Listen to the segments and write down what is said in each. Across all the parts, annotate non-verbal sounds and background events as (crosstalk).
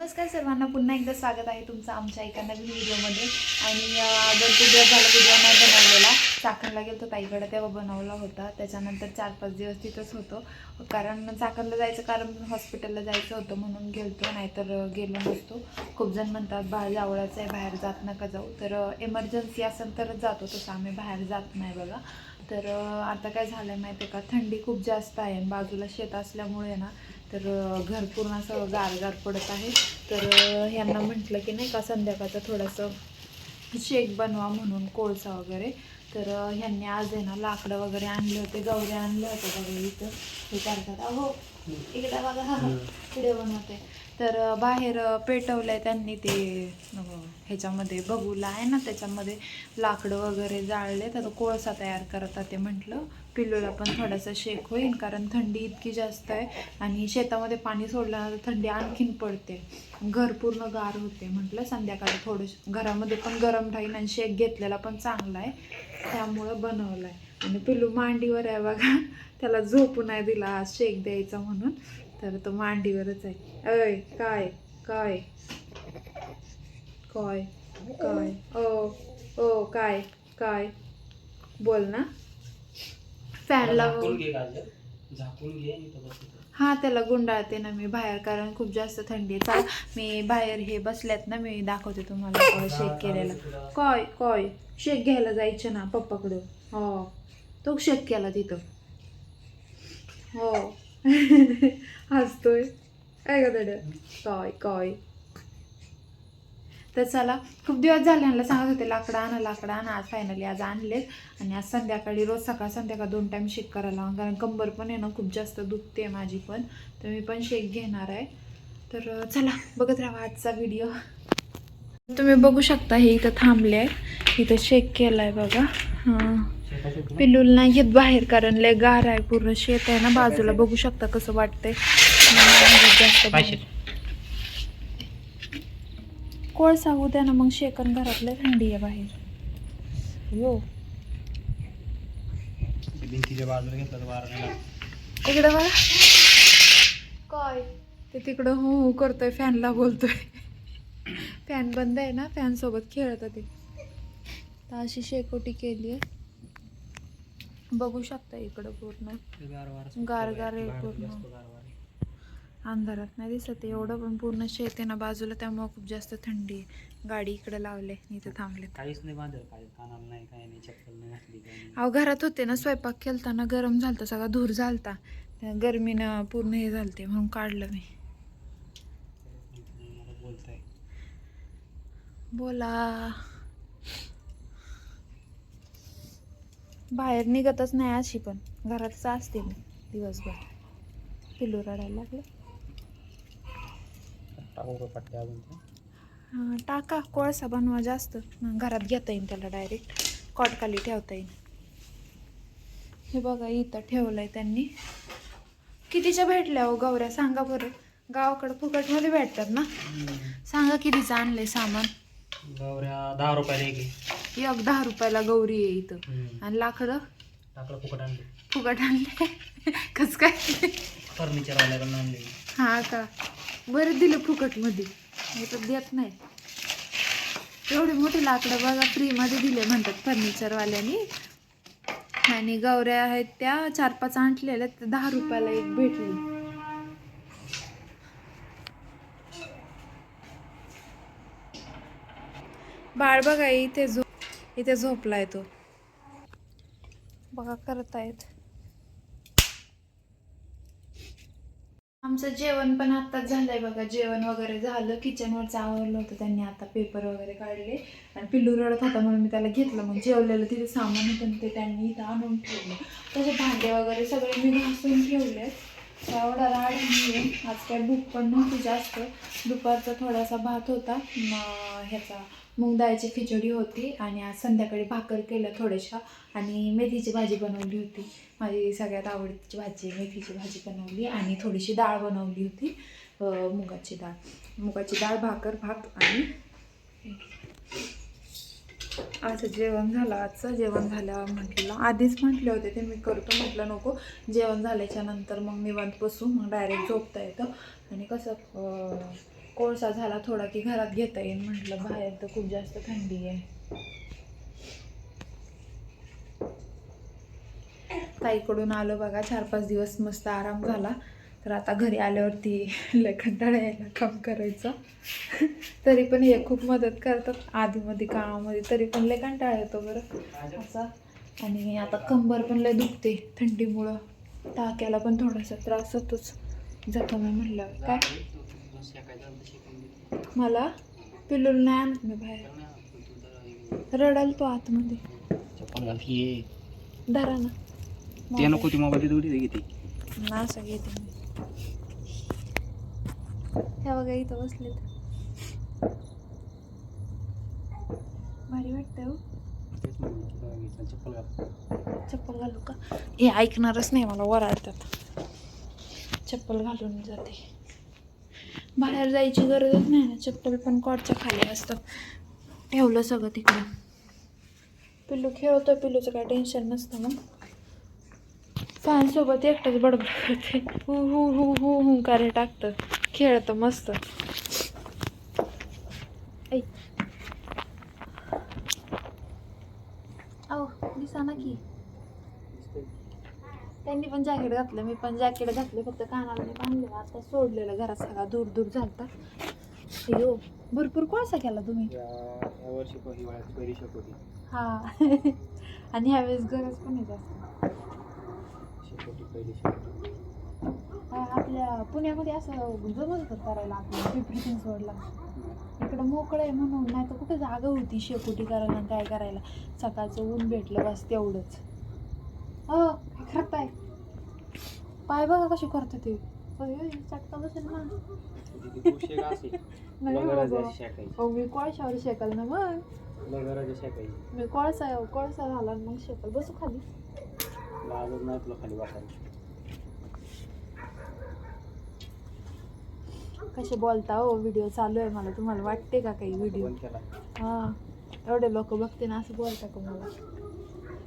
नमस्कार सर्वांना पुन्हा एकदा स्वागत आहे तुमचं आमच्या एका नवीन व्हिडिओमध्ये. आणि अं, दोन तीन दिवस झाला व्हिडिओ नाही बनवलेला चाकणला गेलो ताईकडे तेव्हा बनवला होता. त्याच्यानंतर चार पाच दिवस तिथंच होतो. कारण चाकणला जायचं कारण हॉस्पिटलला जायचं होतं म्हणून गेलतो नाहीतर गेलो नसतो. खूप जण म्हणतात बाळ जावळाचं आहे बाहेर जात नका जाऊ. तर एमर्जन्सी असेल तरच जातो तसं आम्ही बाहेर जात नाही बघा. तर आता काय झालं आहे माहिती आहे का? थंडी खूप जास्त आहे आणि बाजूला शेत असल्यामुळे ना तर घर पूर्ण असं गारगार पडत आहे. तर ह्यांना म्हटलं की नाही का संध्याकाळचं थोडंसं शेक बनवा म्हणून कोळसा वगैरे. तर ह्यांनी आज आहे ना लाकडं वगैरे आणले होते गवरे आणले होते बघा इथं. हे करतात. अहो इकडे बघा पुढे बनवते. तर बाहेर अं, पेटवलंय त्यांनी ते ह्याच्यामध्ये बघूला आहे ना त्याच्यामध्ये लाकडं वगैरे जाळले तर कोळसा तयार करतात ते म्हटलं. पिल्लूला पण थोडासा शेक होईल कारण थंडी इतकी जास्त आहे आणि शेतामध्ये पाणी सोडल्यानंतर थंडी आणखीन पडते. घर पूर्ण गार होते म्हटलं संध्याकाळी थोडं घरामध्ये पण गरम राहील आणि शेक घेतलेला पण चांगला आहे. त्यामुळं बनवलं आहे आणि पिल्लू मांडीवर आहे बघा त्याला झोपू नाही दिला आज शेक द्यायचा म्हणून तर तो मांडीवरच आहे. अय काय काय? काय काय? ओ ओ काय काय? बोल ना. फॅन लाव झाकून घे गाजर. झाकून घे आणि तो बस इथं. हा त्याला गुंडाळते ना मी बाहेर कारण खूप जास्त थंडी आहे. चाल मी बाहेर हे बसल्यात ना मी दाखवते तुम्हाला शेक केलेला. काय काय शेक घ्यायला जायचं ना पप्पाकडं. हो. तो शेक केला तिथं. हो. (laughs) हसतोय. काय का तड काय काय. तर चला खूप दिवस झाले यांना सांगत होते लाकडं आणा लाकडं आणा आज फायनली आज आणलेत. आणि आज संध्याकाळी रोज सकाळ संध्याकाळ दोन टाईम शेक करायला कारण कंबर पण आहे ना खूप जास्त दुखते माझी पण. तर मी पण शेक घेणार आहे. तर चला बघत राहा आजचा व्हिडिओ तुम्ही बघू शकता हे इथं थांबले आहे इथं शेक केला आहे बघा. हां. नाही घेत बाहेर कारण लय गार आहे पूर्ण शेत आहे ना बाजूला बघू शकता कसं वाटतंय. जास्त कोळसा होऊ द्या ना मग शेकन घरातलं थंडी आहे बाहेर यो ते भिंतीच्या बाजूला घेतलं तर वारा नाही लागत. इकडे बघा काय ते तिकडं हो हो करतोय फॅनला बोलतोय फॅन बंद आहे ना फॅन सोबत खेळत ते तर अशी शेकोटी केली आहे बघू शकता इकडं पूर्ण ते गार वारा सुटतो गार- बाहेर. आहे बाहेर पूर्ण. जास्त गार वारा आहे. अंधारात नाही दिसत. एवढं पण पूर्ण शेत आहे ना बाजूला त्यामुळे खूप जास्त थंडी आहे. गाडी इकडे लावले इथं थांबले. काहीच नाही बांधलं काय कानाला नाही काय नाही चप्पल नाही घातली काय नाही. अहो घरात होते ना स्वयंपाक केलताना गरम झालता सगळा धूर झालता. त्या गरमीनं पूर्ण हे झालते म्हणून काढलं मी. मला बोलताय. बोला. बाहेर निघतच नाही अशी पण. घरातच असते मी दिवसभर. पिल्लू रडायला लागलं. टाकू का पट्ट्या अजून? हां, टाका. कोळसा बनवा जास्त. घरात घेता येईल त्याला डायरेक्ट कॉटखाली ठेवता येईल. हे बघा इथं ठेवलंय त्यांनी. कितीच्या भेटल्या हो गौऱ्या? सांगा बरं. गावाकडं फुकटमध्ये भेटतात ना? सांगा कितीचं आणलंय सामान? गवऱ्या दहा रुपयाला एक आहे. एक दहा रुपयाला गौरी आहे इथं. हम्म. आणि लाकडं टाकलं फुकट आणले फुकट आणले (laughs) कस काय? फर्निचर वाल्याकडून आणले हा का? बरं दिलं फुकटमध्ये. हे तर देत नाही. एवढी मोठी लाकडं बघा फ्रीमध्ये दिले म्हणतात फर्निचरवाल्यांनी. आणि गौऱ्या आहेत त्या चार पाच आणलेल्या त्या दहा रुपयाला एक भेटली. बाळ बघा इथे झोप इथे झोपलाय तो. बघा करत आमचं जेवण पण आत्ताच झालंय बघा. जेवण वगैरे झालं. किचनवरचं आवरलं होतं त्यांनी. आता पेपर वगैरे काढले. आणि पिल्लू रडत होता म्हणून मी त्याला घेतलं. मग जेवलेलं तिथे सामान होतं ते त्यांनी इथं आणून ठेवलं. तसे भांडे वगैरे सगळे मी घासून ठेवले. एवढा राड नाही आज काय भूक पण नव्हती जास्त. दुपारचा थोडासा भात होता. मग ह्याचा मूग डाळीची खिचडी होती आणि आज संध्याकाळी भाकर केलं थोड्याशा आणि मेथीची भाजी बनवली होती. माझी सगळ्यात आवडतीची भाजी मेथीची भाजी बनवली आणि थोडीशी डाळ बनवली होती मुगाची डाळ. मुगाची डाळ भाकर भात आणि असं जेवण झालं आजचं जेवण झाल्यावर म्हटलं आधीच म्हटले होते ते मी करतो म्हटलं नको जेवण झाल्याच्यानंतर मग निवांत बसू मग डायरेक्ट झोपता येतं. आणि कसं कोळसा झाला थोडा की घरात घेता येईल म्हटलं बाहेर तर खूप जास्त थंडी आहे. ताईकडून आलो बघा चार पाच दिवस मस्त आराम झाला. तर आता घरी आल्यावरती लय यायला काम करायचं. तरी पण हे खूप मदत करतात. आधीमध्ये कामामध्ये तरी पण लय कंटाळा येतो बरं. असा. आणि आता कंबर पण लय दुखते थंडीमुळं. टाक्याला पण थोडासा त्रास होतोच. जातो मी म्हणलं काय? मला पिल्लूला नाही आणत मी बाहेर. रडाल तो आतमध्ये. चप्पल घाल की. धरा ना. ते नको ती मोबाईल थोडी घेते ना असं घेते मी हे बघा इथं बसले भारी वाटतंय हो. चप्पल घालू का? हे ऐकणारच नाही मला वराडतात चप्पल घालून जाते. बाहेर जायची गरजच नाही ना. चप्पल पण कॉटच्या खाली असतं. ठेवलं सगळं तिकडं. पिल्लू खेळतो पिल्लूचं काय टेन्शन नसतं मग फॅनसोबत एकटंच बडबड करते. हु हु हु हु हू टाकतं. खेळतं मस्त. ऐ अहो दिसा ना की. त्यांनी पण जॅकेट घातलं मी पण जॅकेट घातले फक्त कानाला मी बांधले. आता सोडलेलं घरात सगळा दूर दूर झालता. अयो भरपूर कोळसा केला तुम्ही. हा. (laughs) आणि ह्यावेळेस गरज पण आहे जास्त. हा, आपल्या पुण्यामध्ये असं जमत होतं करायला आपल्या पिंपरी चिंचवडला इकडं मोकळं आहे म्हणून नाही तर कुठं जागा होती शेकोटी करायला काय करायला. सकाळचं ऊन भेटलं बस तेवढंच. हो करताय पाय बघा कशी करते ते. चटका बसेल ना (laughs) नाही हो मी कोळशावर शेकल ना मग. मी कोळसा कोळसा झाला आणि मग शेकल. बसू खाली. नाही तुला कसे बोलता हो व्हिडिओ चालू आहे मला. तुम्हाला वाटते का काही व्हिडिओ बंद केला. हा. एवढे लोक बघते ना असं बोलता का मला?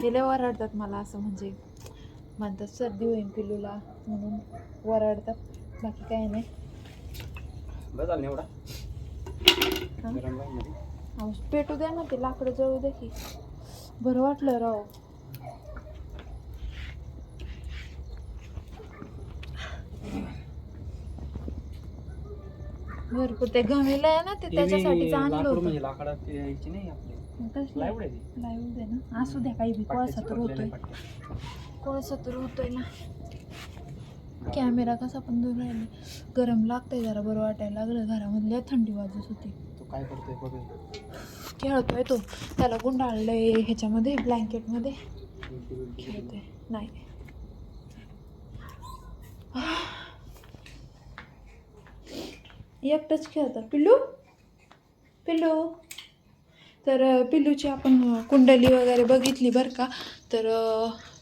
ते लय वरडतात मला असं म्हणजे. म्हणतात सर्दी होईल पिल्लूला म्हणून वरडतात. बाकी काही नाही. अहो, पेटू द्या ना ते लाकडं जळू द्या की. बरं वाटलं राव. भरपूर ते घमेलं आहे ना ते त्याच्यासाठीच आणलं होतं. म्हणजे लाकडात यायची नाही आपली. कसलं? प्लायवूड आहे ती. लाईव्ह दे ना. असू द्या काही बी. कोळसा तर होतोय. कोळसा तर होतोय ना. कॅमेरा कसा पण दूर राहिले. गरम लागतंय जरा बरं वाटायला लागलं. घरामधल्या थंडी वाजत होती. तो काय करतोय बघ खेळतोय तो. त्याला गुंडाळलंय ह्याच्यामध्ये ब्लँकेटमध्ये. खेळतोय. नाही. एकटंच खेळतं. पिल्लू? पिल्लू? तर पिल्लूची आपण कुंडली वगैरे बघितली बरं का. तर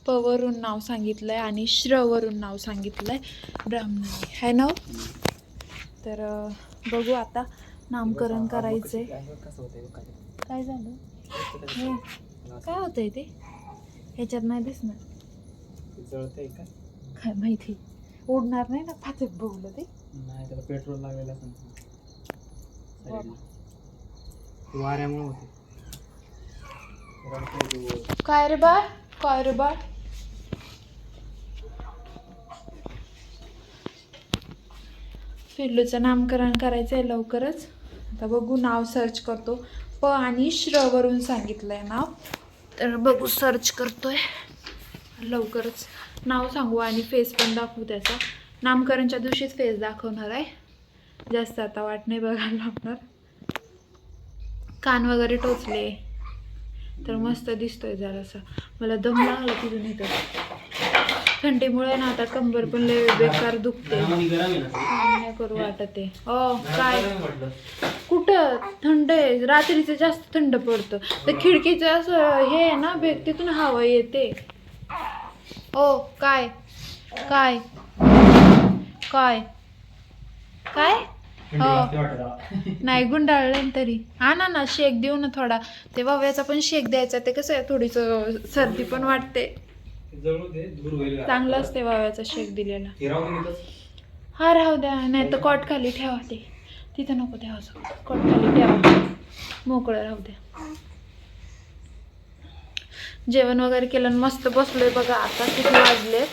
अं, प वरून नाव सांगितलं आहे आणि श्र वरून नाव सांगितलं आहे. ब्राह्मणाने है? नाव तर अं, बघू आता नामकरण करायचं आहे काय झालं? हे, काय होतंय ते? ह्याच्यात नाही दिसणार. काय माहिती. उडणार नाही ना पाचक बघलं ते? नाही त्याला पेट्रोल. सांगितलं वाऱ्यामुळे होते. काय रे बाळ? काय रे बाळ? पिल्लूचं नामकरण करायचं आहे लवकरच. आता बघू नाव सर्च करतो. प आणि श्र वरून सांगितलंय नाव. तर बघू सर्च करतोय. लवकरच. नाव सांगू आणि फेस पण दाखवू त्याचा. नामकरणच्या दिवशीच फेस दाखवणार आहे. जास्त आता वाट नाही बघायला लागणार. कान वगैरे टोचले. तर मस्त दिसतोय जरासा. मला दम लागला तिथून इथं. थंडीमुळे ना आता कंबर पण लय बेकार दुखते नाही करू वाटत आहे ओ काय? कुठं? थंड आहे. रात्रीचं जास्त थंड पडतं. तर खिडकीचं असं हे आहे ना बेग तिथून हवा येते. ओ काय? काय? काय? काय? हो. नाही गुंडाळलं तरी. आणा ना शेक देऊ ना थोडा. ते बाव्याचा पण शेक द्यायचा. ते कसं आहे थोडीस सर्दी पण वाटते. जळू दे दूर होईल. घरात. चांगलं असते बाव्याचा शेक दिलेला. हे राहू. हा द्या. नाही तर कॉट खाली ठेवा ते. तिथं नको ठेवा असं. कट खाली ठेवा. मोकळं राहू द्या. जेवण वगैरे केलं आणि मस्त बसलोय बघा. आता किती वाजले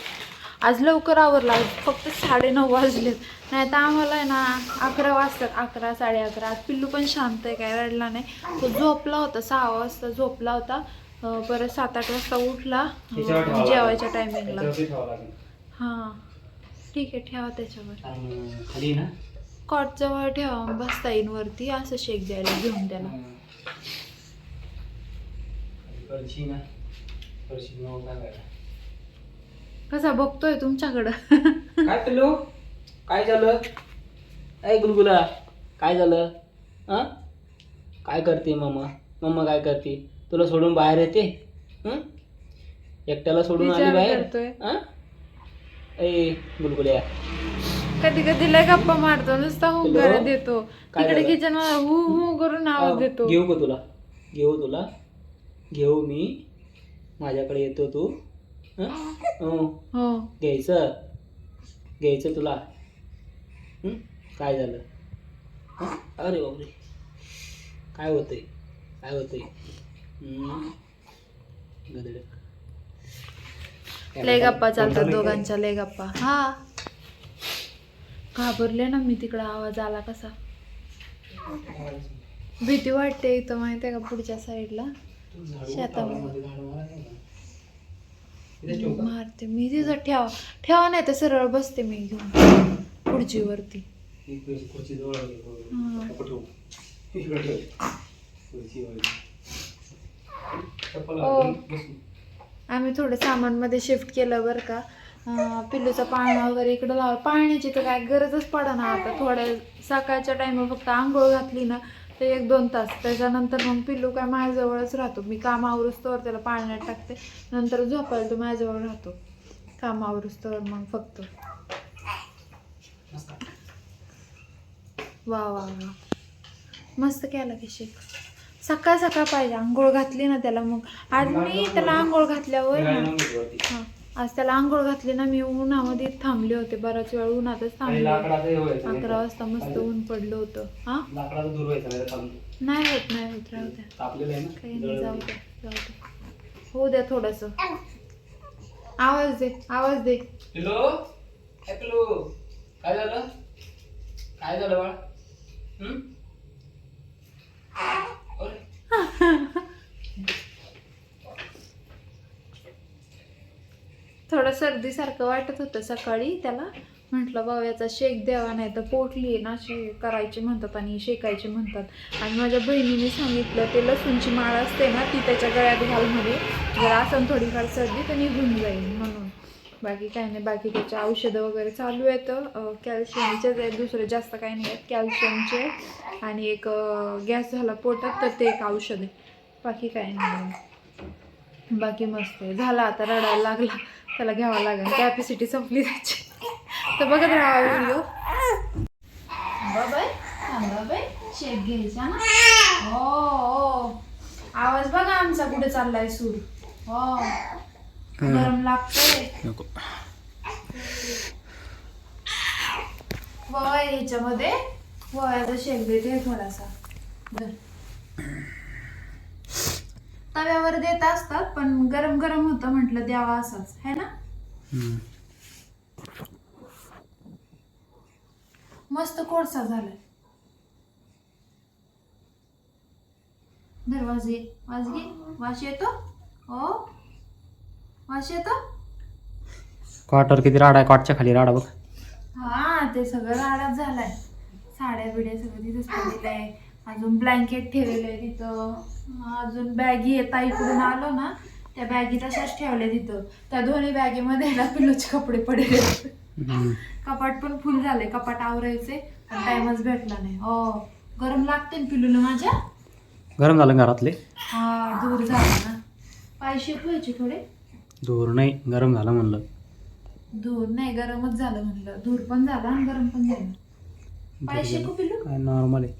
आज लवकर आवरला. फक्त साडेनऊ वाजलेत. नाही तर आम्हाला आहे ना अकरा वाजतात. अकरा साडे अकरा आज पिल्लू पण शांत आहे काय रडला नाही. तो झोपला होता. सहा वाजता झोपला होता. परत सात आठ वाजता उठला. जेवायच्या टायमिंगला हां. ठीक आहे ठेवा त्याच्यावर. कॉट जवळ ठेवा बसता येईन वरती. असं शेक द्यायला घेऊन त्याला. कसा बघतोय तुमच्याकडं? काय पिल्लू? काय झालं? ऐ गुलगुला काय झालं? हां काय करते मम्मा? मम्मा काय करते? तुला सोडून बाहेर येते? एकट्याला सोडून आली बाहेर? हां? ए गुलगुल्या कधी कधी लय गप्पा मारतो नुसता हू? करत देतो तिकडे? किचन हू हू करून आवाज देतो. घेऊ का तुला? घेऊ तुला? घेऊ मी? माझ्याकडे येतो तू? हं? (laughs) हं. हो. घ्यायचं? घ्यायचं तुला? काय झालं? अरे बापरे. काय होतंय? काय होतंय? लय गप्पा चालतात दोघांच्या लय गप्पा. हा. घाबरले ना मी तिकडे आवाज आला कसा? भीती वाटते इथं माहितीये का पुढच्या साईडला? शेतामध्ये. मारते मी तिथं ठेवा. ठेवा नाही तर सरळ बसते मी घेऊन खुर्चीवरती. खुर्ची जवळ आहे. हा. नको ठेवू. इकडे ठेव. खुर्चीवर. चप्पल ओ. घालून बसू. आम्ही थोडं सामानमध्ये शिफ्ट केलं बरं का. पिल्लूचा पाळणा वगैरे इकडं लाव. पाळण्याची तर काय गरजच पडा ना आता. थोड्या सकाळच्या टाइम फक्त आंघोळ घातली ना तर एक दोन तास. त्याच्यानंतर मग पिल्लू काय माझ्याजवळच राहतो. मी काम आवरूस्तोवर त्याला पाळण्यात टाकते. नंतर झोपायला तो माझ्याजवळ राहतो. काम आवरूस्तोवर मग फक्त. वा वा वा. मस्त केला की शेक? सकाळ सकाळ पाहिजे. आंघोळ घातली ना त्याला मग. आज मी त्याला आंघोळ घातल्यावर ना. हा. आज त्याला आंघोळ घातली ना मी उन्हामध्ये थांबले होते बराच वेळ. उन्हातच थांबले अकरा. वाजता मस्त ऊन पडलं होतं. हा? नाही होत नाही होत. राहू द्या. काही ना? नाही जाऊ. द्या जाऊ द्या. होऊ द्या थोडस. आवाज दे आवाज दे. ए पिल्लू काय झालं? काय झालं बाळ? हं? (laughs) थोडं सर्दीसारखं वाटत होतं सकाळी त्याला. म्हटलं बाव्याचा शेक द्यावा नाही तर पोटली ना अशी करायची म्हणतात आणि शेकायचे म्हणतात. आणि माझ्या बहिणीने सांगितलं ते लसूणची माळ असते ना ती त्याच्या गळ्यात घालमध्ये जर असं थोडीफार सर्दी तर निघून जाईल म्हणून. बाकी काही नाही बाकी त्याचे औषधं वगैरे चालू आहेत. कॅल्शियमचे कॅल्शियमचेच आहेत दुसरे जास्त काही नाही आहेत कॅल्शियमचे आणि एक गॅस झाला पोटात तर ते एक औषध आहे. बाकी काही नाही बाकी मस्त आहे. झाला आता रडायला लागला. त्याला घ्यावा लागेल. कॅपॅसिटी संपली त्याची. तर बघत राहा व्हिडिओ बाबाय बाबाय शेक घ्यायचा ना. हो हो. आवाज बघा आमचा कुठे चाललाय सूर. हो. गरम लागतोय. नको. वय ह्याच्यामध्ये वयाचा शेक देते थोडासा. तव्यावर देत असतात पण गरम गरम होतं म्हटलं द्यावा असाच. है ना. मस्त कोळसा झालाय. धर वाज घे वाज घे वास येतो? हो. वास येतो कॉटवर किती राडा आहे? कॉटच्या खाली राडा बघ. हा ते सगळं राडाच झालाय. साड्या बिड्या सगळं तिथंच पडलेलं आहे. अजून ब्लँकेट ठेवलेलं आहे तिथं. अजून बॅगी आहे. ताईकडून आलो ना त्या बॅगी तशाच ठेवल्या तिथं. त्या दोन्ही बॅगेमध्ये ना पिल्लूचे कपडे पडले. कपाट पण फुल झाले कपाट आवरायचे पण टाइमच भेटला नाही. हो. गरम लागते ना पिल्लूला माझ्या? गरम झालं घरातले? हा दूर झाला ना. पाय शेकवायचे थोडे. दूर नाही गरम झालं म्हणलं. दूर नाही गरमच झालं म्हटलं दूर पण झाला आणि गरम पण झालं. पाय शेकू पिल्लू काय नॉर्मल आहे.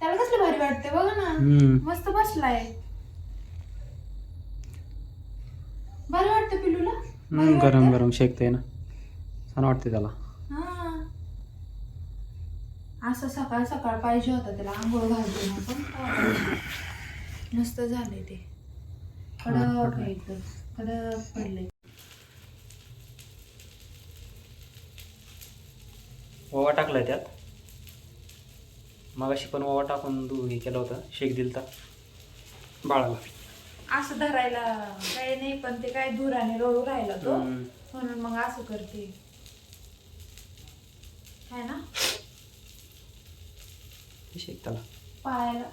त्याला कसलं भारी वाटते बघा ना. मस्त बसलाय. भारी वाटतं भारी हं, गरम वाटतं? गरम शेकते ना. छान वाटते त्याला. हा. असं सकाळ सकाळ पाहिजे होता त्याला आंघोळ घालतो ना पण. मस्त झाले ते. कडक एकदम. कडक पडले ओवा टाकलाय त्यात. मगाशी पण ओवा टाकून दू हे केला होता शेक दिलता. बाळाला. असं धरायला काही नाही पण ते काय धुराने रळू राहिला तो. म्हणून मग असं करते. है ना? शेक त्याला. पायाला.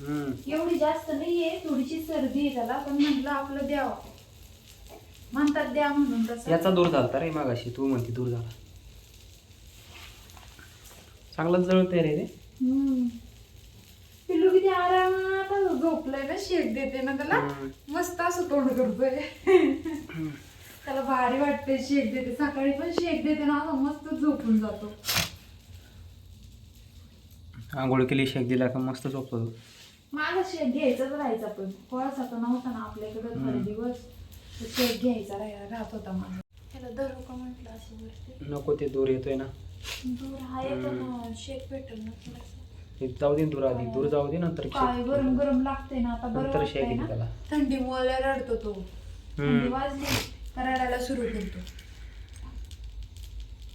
एवढी जास्त नाहीये थोडीशी सर्दी आहे त्याला पण म्हटलं आपलं द्यावं. म्हणतात द्या म्हणून तसं. याचा दूर झालता रे मागाशी तू म्हणते दूर झाला. चांगलाच जळतंय रे हम्म. पिल्लू किती आरामात झोपलंय ना शेक देते ना त्याला. हम्म. मस्त असं तोंड करतोय. त्याला भारी वाटते शेक देते. सकाळी पण शेक देते ना असं मस्त झोपून जातो. आंघोळ केली शेक दिला का मस्त झोपतो. तो. माझा शेक घ्यायचाच राहायचा पण. कोळसा तर नव्हता ना आपल्याकडे थोडे. दिवस. तर शेक घ्यायचा राहायला राहत होता माझा त्याला धरू का म्हटलं असं वरती नको ते दूर येतोय ना. दूर आहे पण शेक भेटेल ना थोडंसं. हे जाऊ दे दूर आधी. दूर जाऊ दे नंतर काय गरम गरम लागते ना आता बरं नंतर शेक वाटतंय ना. त्याला. थंडीमुळे रडतो तो. थंडी हम्म. वाजली का रडायला सुरू करतो.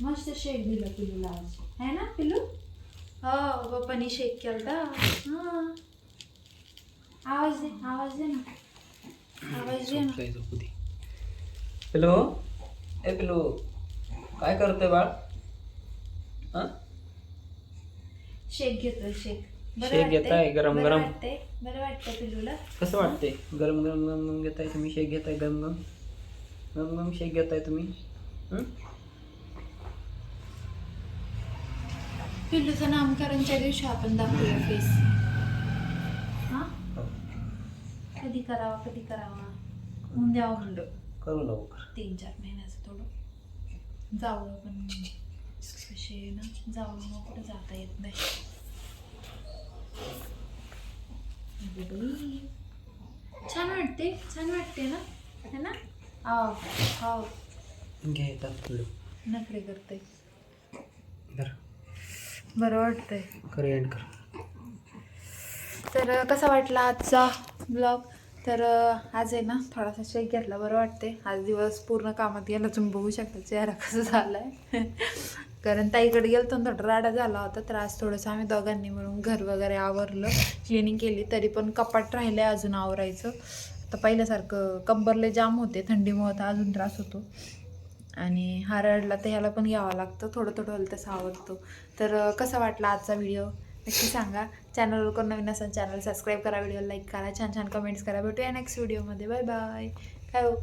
मस्त शेक दिला पिल्लूला आज. है ना पिल्लू हो पप्पानी शेक केलता. हा. आवाज दे आवाज दे ना. आवाज दे ना. पिलो ए पिलो काय करतोय बाळ? हा? शेक घेतोय शेक. शेक वाटतंय? घेताय? गरम गरम. वाटतंय? बरं वाटतंय पिल्लूला? कसं वाटते गरम गरम गरम गरम घेताय तुम्ही? शेक घेताय? गरम गरम? गरम गरम शेक घेताय तुम्ही? पिल्लूचं नामकरणच्या दिवशी आपण दाखवूया फेस. हो. कधी करावा कधी करावा? होऊन द्यावं म्हणलं. करू लवकर. तीन चार महिन्याचं थोडं. जावं पण कसे ना जावं मग कुठं जाता येत नाही. बाई. छान वाटते छान वाटते ना? है ना? आव आव घे येतात नखरे करते धर बरं वाटतंय. कर एंड कर. तर कसा वाटला आजचा? ब्लॉग. तर आज आहे ना थोडासा शेक घेतला. बरं वाटते आज दिवस पूर्ण कामात गेला तुम्ही बघू शकता चेहरा कसं झाला आहे (laughs) कारण ताईकडे गेलो तर थोडा राडा झाला होता तर आज थोडंसं आम्ही दोघांनी मिळून घर वगैरे आवरलं क्लिनिंग केली. तरी पण कपाट राहिलं आहे अजून आवरायचं. तर पहिल्यासारखं कंबरले जाम होते थंडीमुळं तर अजून त्रास होतो. आणि हा रडला तर ह्याला पण घ्यावं लागतं थोडं थोडं तसं आवडतो तर कसा वाटला आजचा व्हिडिओ नक्की सांगा. चॅनलवर कोण नवीन असेल चॅनल सबस्क्राईब करा व्हिडिओ लाईक करा छान छान कमेंट्स करा. भेटूया नेक्स्ट व्हिडिओमध्ये बाय बाय काय हो?